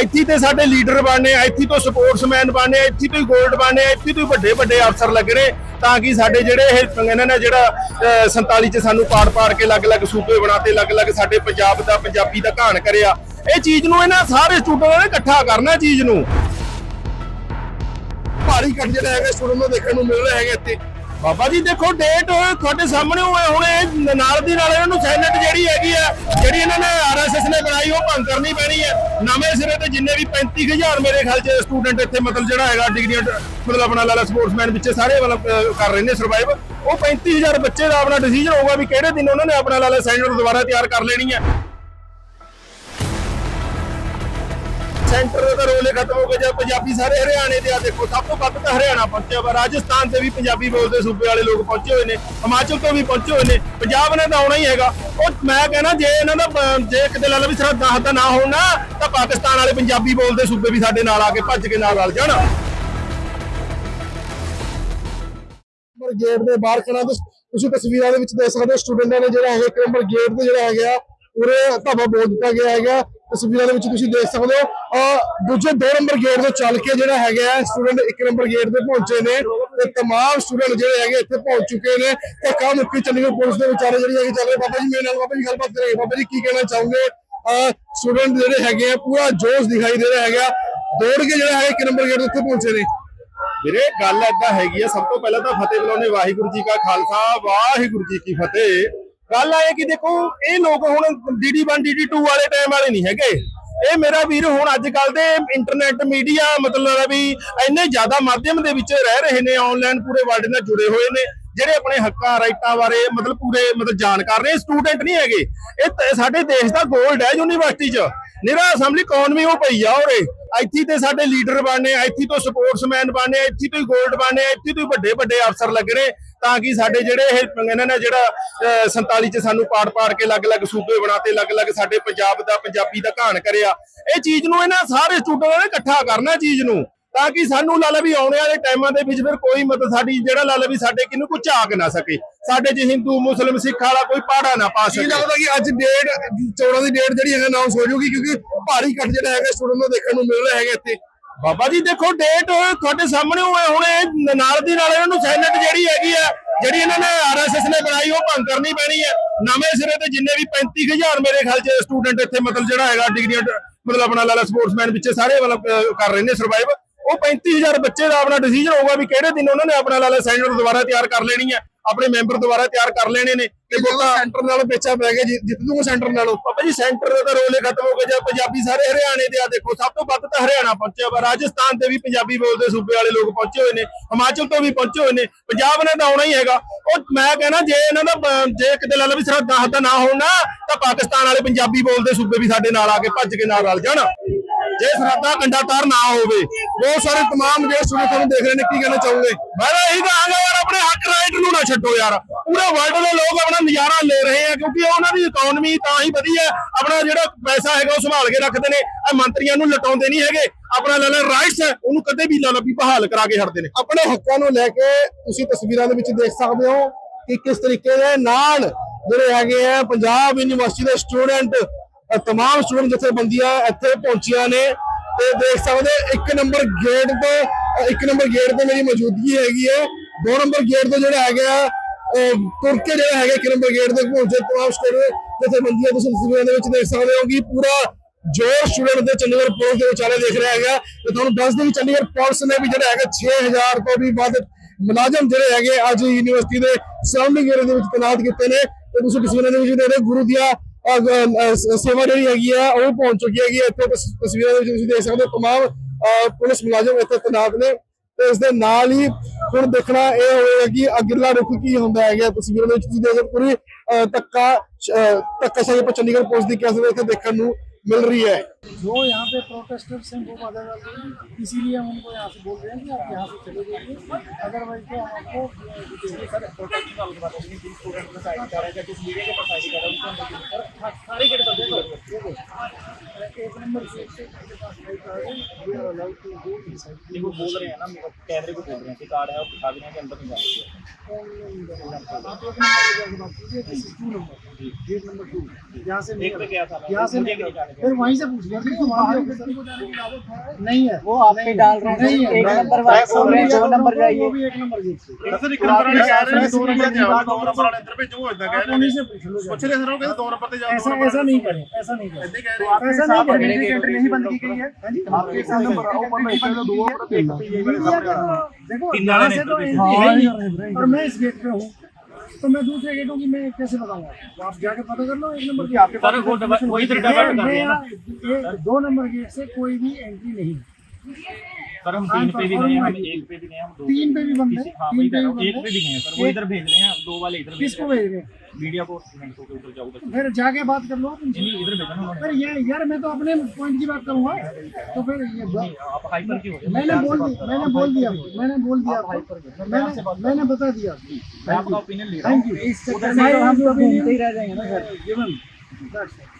ਇੱਥੇ ਤੇ ਸਾਡੇ ਲੀਡਰ ਬਣਨੇ, ਇੱਥੇ ਤੋਂ ਸਪੋਰਟਸਮੈਨ ਬਣਨੇ, ਇੱਥੇ ਤੋਂ ਹੀ 골ਡ ਬਣਨੇ, ਇੱਥੇ ਤੋਂ ਹੀ ਵੱਡੇ ਵੱਡੇ ਅਫਸਰ ਲੱਗਣੇ ਤਾਂ ਕਿ ਸਾਡੇ ਜਿਹੜੇ ਇਹ ਇਹਨਾਂ ਨੇ ਜਿਹੜਾ 47 ਚ ਸਾਨੂੰ ਪਾੜ ਪਾੜ ਕੇ ਅਲੱਗ-ਅਲੱਗ ਸੂਬੇ ਬਣਾਤੇ ਅਲੱਗ-ਅਲੱਗ ਸਾਡੇ ਪੰਜਾਬ ਦਾ, ਪੰਜਾਬੀ ਦਾ ਘਾਣ ਕਰਿਆ। ਇਹ ਚੀਜ਼ ਨੂੰ ਇਹਨਾਂ ਸਾਰੇ ਸਟੂਡੈਂਟਾਂ ਨੇ ਇਕੱਠਾ ਕਰਨਾ ਚੀਜ਼ ਨੂੰ। ਭਾਰੀ ਕੱਟ ਜਿਹੜਾ ਹੈਗਾ, ਸਟੂਡੈਂਟ ਨੂੰ ਦੇਖਣ ਨੂੰ ਮਿਲ ਰਿਹਾ ਹੈਗਾ ਇੱਥੇ। ਬਾਬਾ ਜੀ ਦੇਖੋ ਡੇਟ ਤੁਹਾਡੇ ਸਾਹਮਣੇ ਹੋਏ ਹੁਣ। ਨਾਲ ਦੀ ਨਾਲ ਇਹਨਾਂ ਨੂੰ ਸੈਨੇਟ ਜਿਹੜੀ ਹੈਗੀ ਆ, ਜਿਹੜੀ ਇਹਨਾਂ ਨੇ ਆਰਐਸਐਸ ਨੇ ਬਣਾਈ, ਉਹ ਭੰਗ ਕਰਨੀ ਪੈਣੀ ਹੈ ਨਵੇਂ ਸਿਰੇ ਤੇ ਜਿੰਨੇ ਵੀ 35000 ਮੇਰੇ ਖਿਆਲ ਚ ਸਟੂਡੈਂਟ ਇੱਥੇ ਮਤਲਬ ਜਿਹੜਾ ਹੈਗਾ ਡਿਗਰੀਆਂ ਮਤਲਬ ਆਪਣਾ ਲਾਲਾ ਸਪੋਰਟਸਮੈਨ ਵਿੱਚ ਸਾਰੇ ਮਤਲਬ ਕਰ ਰਹੇ ਨੇ ਸਰਵਾਈਵ ਉਹ 35000 ਬੱਚੇ ਦਾ ਆਪਣਾ ਡਿਸੀਜਨ ਹੋਊਗਾ ਵੀ ਕਿਹੜੇ ਦਿਨ ਉਹਨਾਂ ਨੇ ਆਪਣਾ ਲਾਲਾ ਸੈਨੇਟ ਦੁਬਾਰਾ ਤਿਆਰ ਕਰ ਲੈਣੀ ਹੈ ਸੈਂਟਰ ਦਾ ਰੋਲ ਹੀ ਖਤਮ ਹੋ ਗਿਆ ਜਦ ਪੰਜਾਬੀ ਸਾਰੇ ਹਰਿਆਣੇ ਦੇ ਆ, ਦੇਖੋ, ਸਭ ਤੋਂ ਵੱਧ ਤਾਂ ਹਰਿਆਣਾ ਪਹੁੰਚਿਆ ਵਾ। ਰਾਜਸਥਾਨ ਤੇ ਵੀ ਪੰਜਾਬੀ ਬੋਲਦੇ, ਸੂਬੇ ਵਾਲੇ ਲੋਕ ਪਹੁੰਚੇ ਹੋਏ ਨੇ, ਹਿਮਾਚਲ ਤੋਂ ਵੀ ਪਹੁੰਚੇ ਹੋਏ ਨੇ। ਪੰਜਾਬ ਨੇ ਤਾਂ ਆਉਣਾ ਹੀ ਹੈਗਾ। ਉਹ ਮੈਂ ਕਹਿੰਦਾ ਜੇ ਇਹਨਾਂ ਦਾ ਜੇ ਕਿਤੇ ਲਾ ਵੀ ਸਿਰਫ 10 ਨਾ ਹੋਣ ਨਾ, ਤਾਂ ਪਾਕਿਸਤਾਨ ਵਾਲੇ ਪੰਜਾਬੀ ਬੋਲਦੇ, ਸੂਬੇ ਵੀ ਸਾਡੇ ਨਾਲ ਆ ਕੇ ਭੱਜ ਕੇ ਨਾਲ ਰਲ ਜਾਣ। ਨੰਬਰ ਗੇਟ ਦੇ ਬਾਹਰ ਖੜਾ, ਤੁਸੀਂ ਤਸਵੀਰਾਂ ਦੇ ਵਿੱਚ ਦੇਖ ਸਕਦੇ ਹੋ, ਸਟੂਡੈਂਟਾਂ ਨੇ ਜਿਹੜਾ ਹੈਗਾ ਇੱਕ ਨੰਬਰ ਗੇਟ ਤੇ ਜਿਹੜਾ ਹੈਗਾ, ਪੂਰੇ ਧਾਵਾ ਬੋਲ ਦਿੱਤਾ ਗਿਆ ਹੈਗਾ। ਤਸਵੀਰਾਂ ਦੇ ਵਿੱਚ ਤੁਸੀਂ ਦੇਖ ਸਕਦੇ ਹੋ ਅਹ ਦੂਜੇ ਦੋ ਨੰਬਰ ਗੇਟ ਤੋਂ ਚੱਲ ਕੇ ਜਿਹੜਾ ਹੈਗਾ ਸਟੂਡੈਂਟ ਇੱਕ ਨੰਬਰ ਗੇਟ ਤੇ ਪਹੁੰਚੇ ਨੇ ਤੇ तमाम ਸਟੂਡੈਂਟ ਜਿਹੜੇ ਹੈਗੇ ਇੱਥੇ ਪਹੁੰਚ ਚੁੱਕੇ ਨੇ ਤੇ ਕੰਮ ਮੁੱਖੀ ਚੰਡੀਗੜ੍ਹ ਪੁਲਿਸ ਦੇ ਵਿਚਾਰੇ ਜਿਹੜੀ ਹੈਗੀ ਚੱਲ ਰਹੀ ਬਾਬਾ ਜੀ ਮੇਰੇ ਨਾਲ ਬਾਬਾ ਜੀ ਗੱਲਬਾਤ ਕਰਾਂਗੇ ਬਾਬਾ ਜੀ ਕੀ ਕਹਿਣਾ ਚਾਹੋਗੇ ਸਟੂਡੈਂਟ ਜਿਹੜੇ ਹੈਗੇ ਆ ਪੂਰਾ ਜੋਸ਼ ਦਿਖਾਈ ਦੇ ਰਿਹਾ ਹੈਗਾ ਦੌੜ ਕੇ ਜਿਹੜਾ ਹੈ ਇੱਕ ਨੰਬਰ ਗੇਟ ਉੱਤੇ ਪਹੁੰਚੇ ਨੇ ਵੀਰੇ ਗੱਲ ਏਦਾਂ ਹੈਗੀ ਆ ਸਭ ਤੋਂ ਪਹਿਲਾਂ ਤਾਂ ਫਤਿਹ ਬੁਲਾਉਣੇ ਵਾਹਿਗੁਰੂ ਜੀ ਕਾ ਖਾਲਸਾ ਵਾਹਿਗੁਰੂ ਜੀ ਕੀ ਫਤਿਹ ਗੱਲ ਆਏ ਕਿ ਦੇਖੋ, ਇਹ ਲੋਕ ਹੁਣ ਡੀਡੀ 1 ਡੀਡੀ 2 ਵਾਲੇ ਟਾਈਮ ਵਾਲੇ ਨਹੀਂ ਹੈਗੇ। ਇਹ ਮੇਰਾ ਵੀਰ ਹੁਣ ਅੱਜ ਕੱਲ ਦੇ ਇੰਟਰਨੈਟ ਮੀਡੀਆ ਮਤਲਬ ਵੀ ਇੰਨੇ ਜ਼ਿਆਦਾ ਮਾਧਿਅਮ ਦੇ ਵਿੱਚ ਰਹਿ ਰਹੇ ਨੇ ਆਨਲਾਈਨ ਪੂਰੇ ਵਰਲਡ ਨਾਲ ਜੁੜੇ ਹੋਏ ਨੇ, ਜਿਹੜੇ ਆਪਣੇ ਹੱਕਾਂ, ਰਾਈਟਾਂ ਬਾਰੇ ਮਤਲਬ ਪੂਰੇ ਮਤਲਬ ਜਾਣਕਾਰ ਨੇ ਸਟੂਡੈਂਟ ਨਹੀਂ ਹੈਗੇ। ਇਹ ਸਾਡੇ ਦੇਸ਼ ਦਾ 골ਡ ਹੈ ਯੂਨੀਵਰਸਿਟੀ 'ਚ। ਨਿਰਾ ਅਸੈਂਬਲੀ ਇਕਨੋਮੀ ਉਹ ਪਈ ਆ ਉਰੇ। ਇੱਥੇ ਤੇ ਸਾਡੇ ਲੀਡਰ ਬਣਨੇ, ਇੱਥੇ ਤੋਂ ਸਪੋਰਟਸਮੈਨ ਬਣਨੇ, ਇੱਥੇ ਤੋਂ ਹੀ 골ਡ ਬਣਨੇ, ਇੱਥੇ ਤੋਂ ਹੀ ਵੱਡੇ ਵੱਡੇ ਅਫਸਰ ਲੱਗਣੇ ਤਾਂ ਕਿ ਸਾਡੇ ਜਿਹੜੇ ਇਹ ਇਹਨਾਂ ਨੇ ਜਿਹੜਾ ਅਹ, 47 ਚ ਸਾਨੂੰ ਪਾੜ ਪਾੜ ਕੇ ਅਲੱਗ-ਅਲੱਗ ਸੂਬੇ ਬਣਾਤੇ ਅਲੱਗ-ਅਲੱਗ ਸਾਡੇ ਪੰਜਾਬ ਦਾ ਪੰਜਾਬੀ ਦਾ ਘਾਣ ਕਰਿਆ। ਇਹ ਚੀਜ਼ ਨੂੰ ਇਹਨਾਂ ਸਾਰੇ ਸਟੂਡੈਂਟਾਂ ਨੇ ਇਕੱਠਾ ਕਰਨਾ ਚੀਜ਼ ਨੂੰ ਤਾਂ ਕਿ ਸਾਨੂੰ ਲਾ ਲਾ ਵੀ ਆਉਣੇ ਵਾਲੇ ਟਾਈਮਾਂ ਦੇ ਵਿੱਚ ਫਿਰ ਕੋਈ ਮਤਲਬ ਸਾਡੀ ਜਿਹੜਾ ਲਾ ਲਾ ਵੀ ਸਾਡੇ ਕਿਨੂੰ ਕੋਈ ਝਾਕ ਨਾ ਸਕੇ। ਸਾਡੇ ਚ ਹਿੰਦੂ ਮੁਸਲਮ ਸਿੱਖ ਵਾਲਾ ਕੋਈ ਪਾੜਾ ਨਾ ਪਾ ਸਕੇ। ਲੱਗਦਾ ਕਿ ਅੱਜ ਡੇਟ 14 ਦੀ ਡੇਟ ਜਿਹੜੀ ਹੈਗਾ ਅਨਾਉਂਸ ਹੋ ਜਾਊਗੀ ਕਿਉਂਕਿ ਭਾਰੀ ਕੱਟ ਜਿਹੜਾ ਹੈਗਾ ਸਟੂਡੈਂਟ ਨੂੰ ਦੇਖਣ ਨੂੰ ਮਿਲ ਰਿਹਾ ਹੈਗਾ ਇੱਥੇ। ਬਾਬਾ ਜੀ ਦੇਖੋ ਡੇਟ ਤੁਹਾਡੇ ਸਾਹਮਣੇ ਹੋਏ ਹੁਣ। ਨਾਲ ਦੀ ਨਾਲ ਇਹਨਾਂ ਨੂੰ ਸੈਨੇਟ ਜਿਹੜੀ ਹੈਗੀ ਆ, ਜਿਹੜੀ ਇਹਨਾਂ ਨੇ ਆਰਐਸਐਸ ਨੇ ਬਣਾਈ, ਉਹ ਭੰਗ ਕਰਨੀ ਪੈਣੀ ਹੈ ਨਵੇਂ ਸਿਰੇ ਤੇ ਜਿੰਨੇ ਵੀ 35000 ਮੇਰੇ ਖਿਆਲ ਚ ਸਟੂਡੈਂਟ ਇੱਥੇ ਮਤਲਬ ਜਿਹੜਾ ਹੈਗਾ ਡਿਗਰੀਆਂ ਮਤਲਬ ਆਪਣਾ ਲਾਲਾ ਸਪੋਰਟਸਮੈਨ ਵਿੱਚ ਸਾਰੇ ਮਤਲਬ ਕਰ ਰਹੇ ਨੇ ਸਰਵਾਈਵ ਉਹ 35000 ਬੱਚੇ ਦਾ ਆਪਣਾ ਡਿਸੀਜਨ ਹੋਊਗਾ ਵੀ ਕਿਹੜੇ ਦਿਨ ਉਹਨਾਂ ਨੇ ਆਪਣਾ ਲਾਲਾ ਸੈਨੇਟ ਦੁਬਾਰਾ ਤਿਆਰ ਕਰ ਲੈਣੀ ਹੈ ਆਪਣੇ ਮੈਂਬਰ ਦੁਬਾਰਾ ਤਿਆਰ ਕਰ ਲੈਣੇ ਨੇ ਤੇ ਕਿਉਂਕਿ ਸੈਂਟਰ ਨਾਲ ਪੇਚਾ ਪੈ ਗਿਆ ਜਿ- ਜਿੱਤ ਦੂੰਗਾ ਸੈਂਟਰ ਨਾਲੋਂ ਬਾਬਾ ਜੀ ਸੈਂਟਰ ਦਾ ਤਾਂ ਰੋਲ ਹੀ ਖਤਮ ਹੋ ਗਿਆ ਜਦ ਪੰਜਾਬੀ ਸਾਰੇ ਹਰਿਆਣੇ ਦੇ ਆ ਦੇਖੋ ਸਭ ਤੋਂ ਵੱਧ ਤਾਂ ਹਰਿਆਣਾ ਪਹੁੰਚਿਆ ਵਾ ਰਾਜਸਥਾਨ ਤੇ ਵੀ ਪੰਜਾਬੀ ਬੋਲਦੇ ਸੂਬੇ ਵਾਲੇ ਲੋਕ ਪਹੁੰਚੇ ਹੋਏ ਨੇ ਹਿਮਾਚਲ ਤੋਂ ਵੀ ਪਹੁੰਚੇ ਹੋਏ ਨੇ ਪੰਜਾਬ ਨੇ ਤਾਂ ਆਉਣਾ ਹੀ ਹੈਗਾ ਉਹ ਮੈਂ ਕਹਿੰਦਾ ਜੇ ਇਹਨਾਂ ਦਾ ਬ- ਜੇ ਕਿਤੇ ਲਾ ਲਾ ਵੀ ਸਿਰਫ 10 ਤਾਂ ਨਾ ਹੋਣ ਨਾ ਤਾਂ ਪਾਕਿਸਤਾਨ ਵਾਲੇ ਪੰਜਾਬੀ ਬੋਲਦੇ ਸੂਬੇ ਵੀ ਸਾਡੇ ਨਾਲ ਆ ਕੇ ਭੱਜ ਕੇ ਨਾਲ ਰਲ ਜਾਣ ਜੇ ਸਰਹੱਦਾਂ ਕੰਡਾ ਤਾਰ ਨਾ ਹੋਵੇ ਬਹੁਤ ਸਾਰੇ तमाम ਜਿਹੜੇ ਸਟੂਡੈਂਟ ਤੁਹਾਨੂੰ ਦੇਖ ਰਹੇ ਨੇ ਕੀ ਕਹਿਣਾ ਚਾਹੋਗੇ ਮੈਂ ਤਾਂ ਇਹੀ ਕਹਾਂਗਾ ਯਾਰ ਆਪਣੇ ਹੱਕ ਰਾਈਟ ਨੂੰ ਨਾ ਛੱਡੋ ਯਾਰ ਪੂਰੇ ਵਰਲਡ ਦੇ ਲੋਕ ਆਪਣਾ ਨਜ਼ਾਰਾ ਲੈ ਰਹੇ ਆ ਕਿਉਂਕਿ ਉਹਨਾਂ ਦੀ ਇਕਨੋਮੀ ਤਾਂ ਹੀ ਵਧੀ ਹੈ ਆਪਣਾ ਜਿਹੜਾ ਪੈਸਾ ਹੈਗਾ ਉਹ ਸੰਭਾਲ ਕੇ ਰੱਖਦੇ ਨੇ ਇਹ ਮੰਤਰੀਆਂ ਨੂੰ ਲਟਾਉਂਦੇ ਨਹੀਂ ਹੈਗੇ ਆਪਣਾ ਲੈ ਲੈ ਰਾਈਟਸ ਹੈ ਉਹਨੂੰ ਕਦੇ ਵੀ ਲਾ ਲਾ ਵੀ ਬਹਾਲ ਕਰਾ ਕੇ ਛੱਡਦੇ ਨੇ ਆਪਣੇ ਹੱਕਾਂ ਨੂੰ ਲੈ ਕੇ ਤੁਸੀਂ ਤਸਵੀਰਾਂ ਦੇ ਵਿੱਚ ਦੇਖ ਸਕਦੇ ਹੋ ਕਿ ਕਿਸ ਤਰੀਕੇ ਦੇ ਨਾਲ ਜਿਹੜੇ ਹੈਗੇ ਆ ਪੰਜਾਬ ਯੂਨੀਵਰਸਿਟੀ ਦੇ ਸਟੂਡੈਂਟ तमाम ਸਟੂਡੈਂਟ ਜਥੇਬੰਦੀਆਂ ਇੱਥੇ ਪਹੁੰਚੀਆਂ ਨੇ ਤੇ ਦੇਖ ਸਕਦੇ ਹੋ ਇੱਕ ਨੰਬਰ ਗੇਟ ਤੇ ਅ, ਇੱਕ ਨੰਬਰ ਗੇਟ ਤੇ ਮੇਰੀ ਮੌਜੂਦਗੀ ਹੈਗੀ ਹੈ 2 ਨੰਬਰ ਗੇਟ ਤੋਂ ਜਿਹੜਾ ਹੈਗਾ ਤੁਰ ਕੇ ਜਿਹੜਾ ਹੈਗਾ 1 ਨੰਬਰ ਗੇਟ ਤੇ ਪਹੁੰਚੇ ਤਮਾਮ ਸਟੇਟ ਜਥੇਬੰਦੀਆਂ ਤੁਸੀਂ ਤਸਵੀਰਾਂ ਦੇ ਵਿੱਚ ਦੇਖ ਸਕਦੇ ਹੋ ਕਿ ਪੂਰਾ ਜੋਰ ਸਟੂਡੈਂਟ ਦੇ ਚੰਡੀਗੜ੍ਹ ਪੁਲਿਸ ਦੇ ਵਿਚਾਲੇ ਦੇਖ ਰਿਹਾ ਹੈਗਾ ਤੇ ਤੁਹਾਨੂੰ ਦੱਸ ਦਿੰਦੇ ਚੰਡੀਗੜ੍ਹ ਪੁਲਿਸ ਨੇ ਵੀ ਜਿਹੜਾ ਹੈਗਾ 6000 ਤੋਂ ਵੀ ਵੱਧ ਮੁਲਾਜ਼ਮ ਜਿਹੜੇ ਹੈਗੇ ਅੱਜ ਯੂਨੀਵਰਸਿਟੀ ਦੇ ਸਾਹਮਣੇ ਏਰੀਆ ਦੇ ਵਿੱਚ ਤਨਾਤ ਕੀਤੇ ਨੇ ਤੇ ਤੁਸੀਂ ਤਸਵੀਰਾਂ ਦੇ ਵਿੱਚ ਦੇਖ ਰਹੇ ਗੁਰੂ ਦੀਆਂ ਸੇਵਾ ਜਿਹੜੀ ਹੈਗੀ ਆ, ਉਹ ਪਹੁੰਚ ਚੁੱਕੀ ਹੈਗੀ ਇੱਥੇ ਤਸਵੀਰਾਂ ਦੇ ਵਿੱਚ ਤੁਸੀਂ ਦੇਖ ਸਕਦੇ ਹੋ, ਤਮਾਮ ਪੁਲਿਸ ਮੁਲਾਜ਼ਮ ਇੱਥੇ ਤਨਾਤ ਨੇ। ਤੇ ਇਸ ਦੇ ਨਾਲ ਹੀ ਹੁਣ ਦੇਖਣਾ ਇਹ ਹੋਵੇਗਾ ਕਿ ਅਗਲਾ ਰੁਖ ਕੀ ਹੁੰਦਾ ਹੈਗਾ ਤਸਵੀਰਾਂ ਦੇ ਵਿੱਚ। ਤੁਸੀਂ ਦੇਖ ਸਕਦੇ ਪੂਰੀ ਅਹ, ਧੱਕਾ ਅਹ, ਧੱਕਾਸ਼ਾਹੀ ਪਰ ਚੰਡੀਗੜ੍ਹ ਪੁਲਿਸ ਦੀ ਕੈਸੇ ਇੱਥੇ ਦੇਖਣ ਨੂੰ ਮਿਲ ਰਹੀ ਹੈ। जो यहाँ पे प्रोटेस्टर्स हैं वो अदरवाइज़ इसीलिए हम उनको यहाँ से बोल रहे हैं कि आप यहाँ से चले जाइए। अदरवाइज़ तो हम आपको हाँ, तो। एक नंबर बोल रहे हैं ना कैमरे को बोल रहे हैं कार्ड है और दिखा भी अंदर नहीं जा आप यहाँ से यहाँ से फिर वहीं से पूछ लिया। नहीं है वो आप पे डाल रहे हैं नहीं है एक नंबर वाले बोल रहे हैं दो नंबर जाइए वो भी एक नंबर गेट से ਸਰ ਇੱਕ ਨੰਬਰ ਵਾਲੇ ਕਹਿ ਰਹੇ ਨੇ ਦੋ ਨੰਬਰ ਤੇ ਆਓ ਦੋ ਨੰਬਰ ਵਾਲੇ ਇੱਧਰ ਭੇਜੋ ਇਦਾਂ ਕਹਿ आप ਰਹੇ उन्हीं ਨੇ से पूछ लो ਪੁੱਛ ਰਹੇ ਸਰ ਉਹ ਕਹਿੰਦੇ ਦੋ ਨੰਬਰ ਤੇ ਜਾਓ ऐसा ऐसा नहीं करें ऐसा नहीं करें ਇੱਦਾਂ ਕਹਿ ਰਹੇ ऐसा नहीं करें एंट्री नहीं बंद की गई है आपके साथ नंबर ऊपर में एक दो देखो तीन यहाँ वाले से तो ने एंट्री है ही और मैं इस गेट पे हूँ तो मैं दूसरे गेटों की मैं कैसे बताऊंगा तो आप जाके पता कर लो एक नंबर की आपके सर वो डबल- वही तो डाइवर्ट कर रहे हैं ना एक दो नंबर गेट से कोई भी एंट्री नहीं सर हम तीन पे भी गए हैं हम एक पे भी गए हैं हम दो तीन पे भी बंद है हाँ तीन वही पे कह रहा हूँ एक पे भी गए हैं सर वो इधर भेज रहे हैं दो वाले इधर किसको भेज रहे हैं? हैं मीडिया को स्टूडेंट को उधर जाओगे फिर जाके बात कर लो आप नहीं इधर भेजा ना उन्होंने। फिर ये यार मैं तो अपने पॉइंट की बात करूँगा। तो फिर ये आप हाइपर क्यों हो मैंने बोल दिया मैंने बोल दिया। मैंने बोल दिया आपको। मैंने मैंने बता दिया मैं आपका ओपिनियन ले रहा हूँ। थैंक यू इस चक्कर में तो हम हम घूमते ही रह जाएँगे ना सर। It.